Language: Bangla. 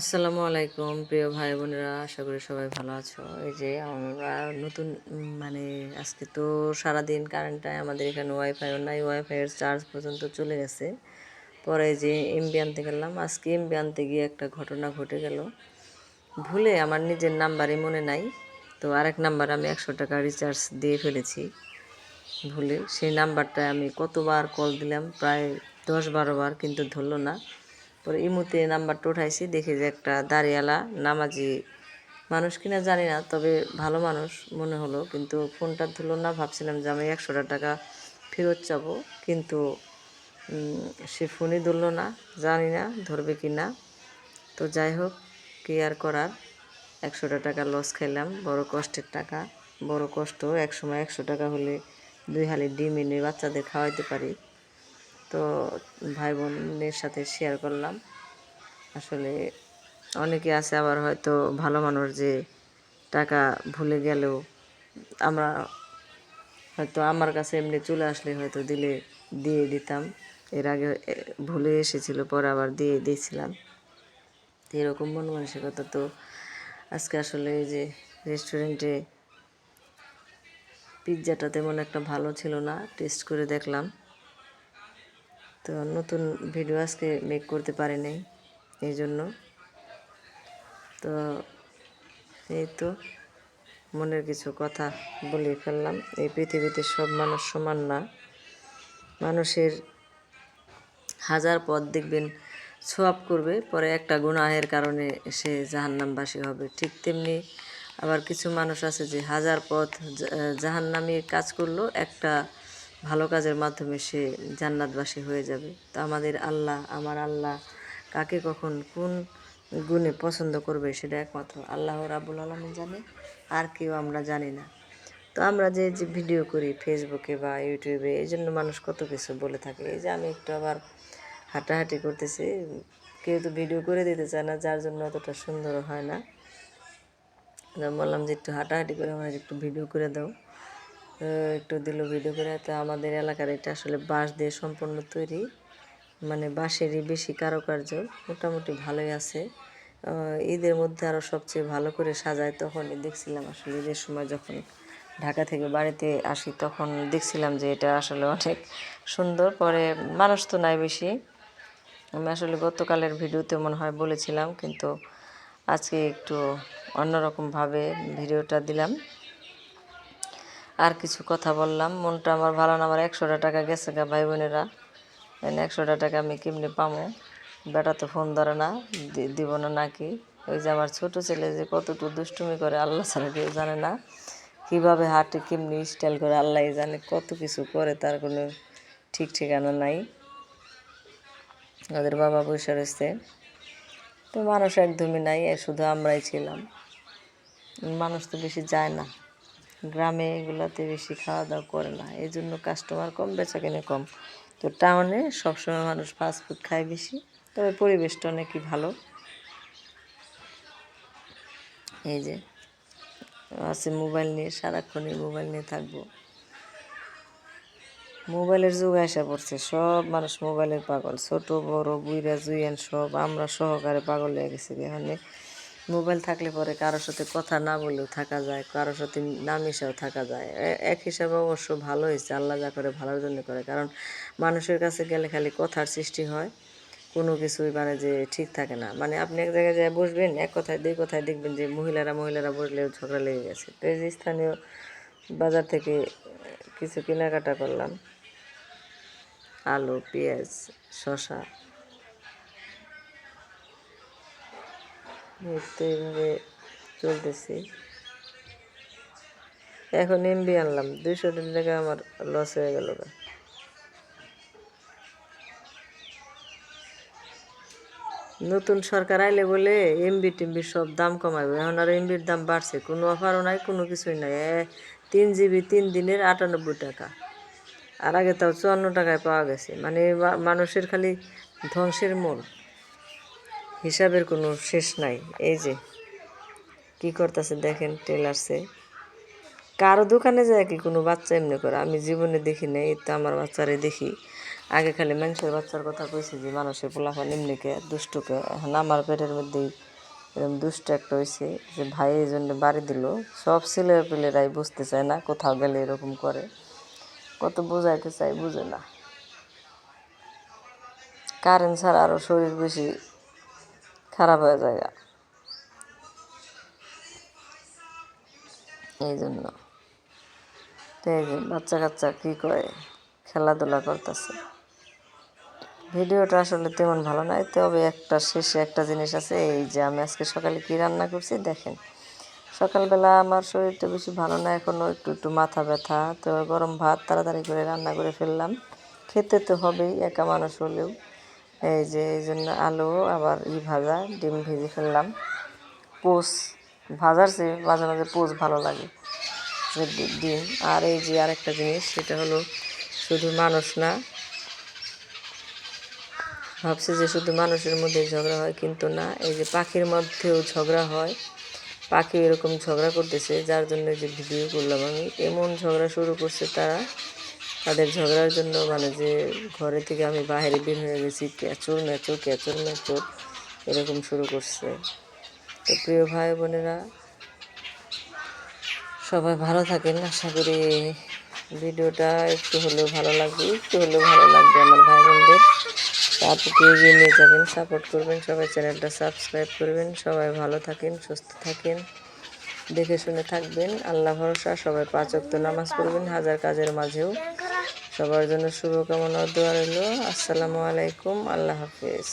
আসসালামু আলাইকুম, প্রিয় ভাই বোনেরা, আশা করি সবাই ভালো আছো। এই যে আমরা নতুন মানে আজকে তো সারাদিন কারেন্টটায় আমাদের এখানে ওয়াইফাইও নাই ওয়াইফাইয়ের চার্জ পর্যন্ত চলে গেছে। পরে যে এমবি আনতে গেলাম, আজকে এমবি আনতে গিয়ে একটা ঘটনা ঘটে গেল। ভুলে আমার নিজের নাম্বারই মনে নাই, তো আরেক নাম্বার আমি একশো টাকা রিচার্জ দিয়ে ফেলেছি। ভুলে সেই নাম্বারটায় আমি কতবার কল দিলাম, প্রায় দশ বারো বার কিন্তু ধরলো না। পরে ইমুতে নাম্বারটা উঠাইছি, দেখি যে একটা দাঁড়িয়ালা নামাজি মানুষ কিনা জানি না, তবে ভালো মানুষ মনে হলো, কিন্তু ফোনটা ধরলো না ভাবছিলাম যে আমি একশোটা টাকা ফেরত যাব কিন্তু সে ফোনই ধরলো না, জানি না ধরবে কি না তো যাই হোক, কি আর করার, একশোটা টাকা লস খাইলাম, বড় কষ্টের টাকা, বড় কষ্ট এক সময় একশো টাকা হলে দুই হালি ডিম এনে বাচ্চাদের খাওয়াইতে পারি। তো ভাই বোনদের সাথে শেয়ার করলাম। আসলে অনেকে আছে আবার হয়তো ভালো মানুষ যে টাকা ভুলে গেলেও আমরা হয়তো আমার কাছে এমনি চলে আসলে হয়তো দিলে দিয়ে দিতাম। এর আগে ভুলে এসেছিল, পরে আবার দিয়ে দিয়েছিলাম। এরকম মন মানসিকতা। তো আজকে আসলে এই যে রেস্টুরেন্টে পিৎজাটা তেমন একটা ভালো ছিল না টেস্ট করে দেখলাম। তো নতুন ভিডিও আজকে মেক করতে পারি নাই, এই জন্য। তো এই তো মনের কিছু কথা বলে ফেললাম। এই পৃথিবীতে সব মানুষ সমান না। মানুষের হাজার পথ দেখবেন সোয়াব করবে, পরে একটা গুনাহের কারণে সে জাহান্নামবাসী হবে। ঠিক তেমনি আবার কিছু মানুষ আছে যে হাজার পথ জাহান্নামি কাজ করল, একটা ভালো কাজের মাধ্যমে সে জান্নাতবাসী হয়ে যাবে। তো আমাদের আল্লাহ, আমার আল্লাহ কাকে কখন কোন গুণে পছন্দ করবে সেটা একমাত্র আল্লাহ রাবুল আলমী জানে, আর কেউ আমরা জানি না। তো আমরা যে যে ভিডিও করি ফেসবুকে বা ইউটিউবে, এই জন্য মানুষ কত কিছু বলে থাকে। এই যে আমি একটু আবার হাঁটাহাঁটি করতেছি, কেউ তো ভিডিও করে দিতে চায় না, যার জন্য অতটা সুন্দর হয় না। বললাম যে, একটু হাঁটাহাঁটি করে আমার একটু ভিডিও করে দাও। একটু দিল ভিডিও করে। তো আমাদের এলাকার এটা আসলে বাঁশ দিয়ে সম্পূর্ণ তৈরি। মানে বাঁশেরই বেশি কারুকার্য, মোটামুটি ভালোই আছে। ঈদের মধ্যে আরও সবচেয়ে ভালো করে সাজায় তখনই দেখছিলাম আসলে ঈদের সময় যখন ঢাকা থেকে বাড়িতে আসি তখন দেখছিলাম যে এটা আসলে অনেক সুন্দর। পরে মানুষ তো নাই বেশি। আমি আসলে গতকালের ভিডিওতে মনে হয় বলেছিলাম, কিন্তু আজকে একটু অন্যরকমভাবে ভিডিওটা দিলাম। আর কিছু কথা বললাম। মনটা আমার ভালো না, আমার একশোটা টাকা গেছে গা ভাই বোনেরা একশোটা টাকা আমি কেমনি পামো? বেটা তো ফোন ধরে না দিব না নাকি? ওই যে আমার ছোট ছেলে যে কতটুকু দুষ্টুমি করে, আল্লাহ ছাড়া কেউ জানে না। কীভাবে হাঁটে, কেমনি স্টাইল করে, আল্লাহ জানে কত কিছু করে, তার কোনো ঠিক ঠিকানা নাই। ওদের বাবা বসে রয়েছে। তো মানুষ একদমই নাই শুধু আমরাই ছিলাম। মানুষ তো বেশি যায় না। গ্রামে এগুলাতে বেশি খাওয়া দাওয়া করে না। এই জন্য কাস্টমার কম বেচা কিনে কম। তো টাউনে সবসময় মানুষ ফাস্ট ফুড খায় বেশি। তবে পরিবেশটা অনেকই ভালো। এই যে, আছে মোবাইল নিয়ে সারাক্ষণই মোবাইল নিয়ে থাকব। মোবাইলের যুগ আসা পড়ছে। সব মানুষ মোবাইলের পাগল। ছোট, বড় বুইরা জুইয়ান সব আমরা সহকারে পাগল হয়ে গেছি এখানে মোবাইল থাকলে পরে কারোর সাথে কথা না বলেও থাকা যায়, কারোর সাথে না মিশেও থাকা যায়। এক হিসাবে অবশ্য ভালো হয়েছে, আল্লাহ যা করে ভালোর জন্য করে। কারণ মানুষের কাছে গেলে খালি কথার সৃষ্টি হয়, কোনো কিছুই মানে যে ঠিক থাকে না। মানে আপনি এক জায়গায় যায় বসবেন, এক কথায়, দুই কথায় দেখবেন যে মহিলারা মহিলারা বসলেও ঝগড়া লেগে গেছে। তো এই যে স্থানীয় বাজার থেকে কিছু কেনাকাটা করলাম, আলু, পেঁয়াজ, শসা তো এইভাবে চলতেছি। এখন এমবি আনলাম। দুইশো টাকা আমার লস হয়ে গেল নতুন সরকার আইলে বলে এমবি টেমবি সব দাম কমাবে। এখন আর এমবির দাম বাড়ছে। কোনো অফারও নাই, কোনো কিছুই নাই। তিন জিবি তিন দিনের আটানব্বই টাকা। আর আগে তাও চুয়ান্ন টাকায় পাওয়া গেছে। মানে মানুষের খালি ধ্বংসের মূল হিসাবের কোনো শেষ নাই। এই যে, কি করতেছে দেখেন টেলার্সে। কারও দোকানে যায় কি কোনো বাচ্চা এমনি করে? আমি জীবনে দেখি নাই, এই তো আমার বাচ্চারে দেখি। আগে খালি মানুষের বাচ্চার কথা কইছি যে, মানুষের পোলাফান এমনিকে দুষ্টুকে এখন আমার পেটের মধ্যেই এরকম দুষ্ট একটা হয়েছে যে, ভাই এই জন্য বাড়ি দিল। সব ছেলে পেলেরাই বুঝতে চায় না কোথাও গেলে এরকম করে। কত বোঝাইতে চাই বুঝে না। কারেন্ট ছাড়া আরও শরীর বেশি খারাপ হয়ে যায়। এই জন্য তো এই বাচ্চা কাচ্চা কী করে? খেলাধুলা করতেছে। ভিডিওটা আসলে তেমন ভালো নয়, তবে একটা শেষে একটা জিনিস আছে, এই যে আমি আজকে সকালে কী রান্না করছি দেখেন। সকালবেলা আমার শরীরটা বেশি ভালো না এখনও একটু একটু মাথা ব্যথা, তো গরম ভাত তাড়াতাড়ি করে রান্না করে ফেললাম। খেতে তো হবেই, একা মানুষ হলেও। এই যে, এই জন্য আলু, আবার ই ভাজা, ডিম ভেজে ফেললাম। পোস, ভাজার চেয়ে মাঝে মাঝে পোস ভালো লাগে ডিম। আর এই যে আরেকটা জিনিস, সেটা হলো শুধু মানুষ না। ভাবছি যে শুধু মানুষের মধ্যে ঝগড়া হয়, কিন্তু না, এই যে পাখির মধ্যেও ঝগড়া হয়। পাখি এরকম ঝগড়া করতেছে, যার জন্য যে ভিডিও করলাম আমি, এমন ঝগড়া শুরু করছে তারা। তাদের ঝগড়ার জন্য মানে যে ঘরে থেকে আমি বাইরে বের হয়ে গেছি ক্যাচুর ম্যাচুর ক্যাচুর ম্যাচুর এরকম শুরু করছে। তো প্রিয় ভাই বোনেরা, সবাই ভালো থাকেন, আশা করি ভিডিওটা একটু হলেও ভালো লাগবে, একটু হলেও ভালো লাগবে আমার ভাই বোনদের। আপুকে এগিয়ে নিয়ে যাবেন সাপোর্ট করবেন, সবাই চ্যানেলটা সাবস্ক্রাইব করবেন, সবাই ভালো থাকেন, সুস্থ থাকেন, দেখে শুনে থাকবেন। আল্লাহ ভরসা, সবাই পাঁচ ওয়াক্ত নামাজ পড়বেন, হাজার কাজের মাঝেও। সবার জন্য শুভকামনা দোয়া রইল। আসসালামু আলাইকুম আল্লাহ হাফিজ।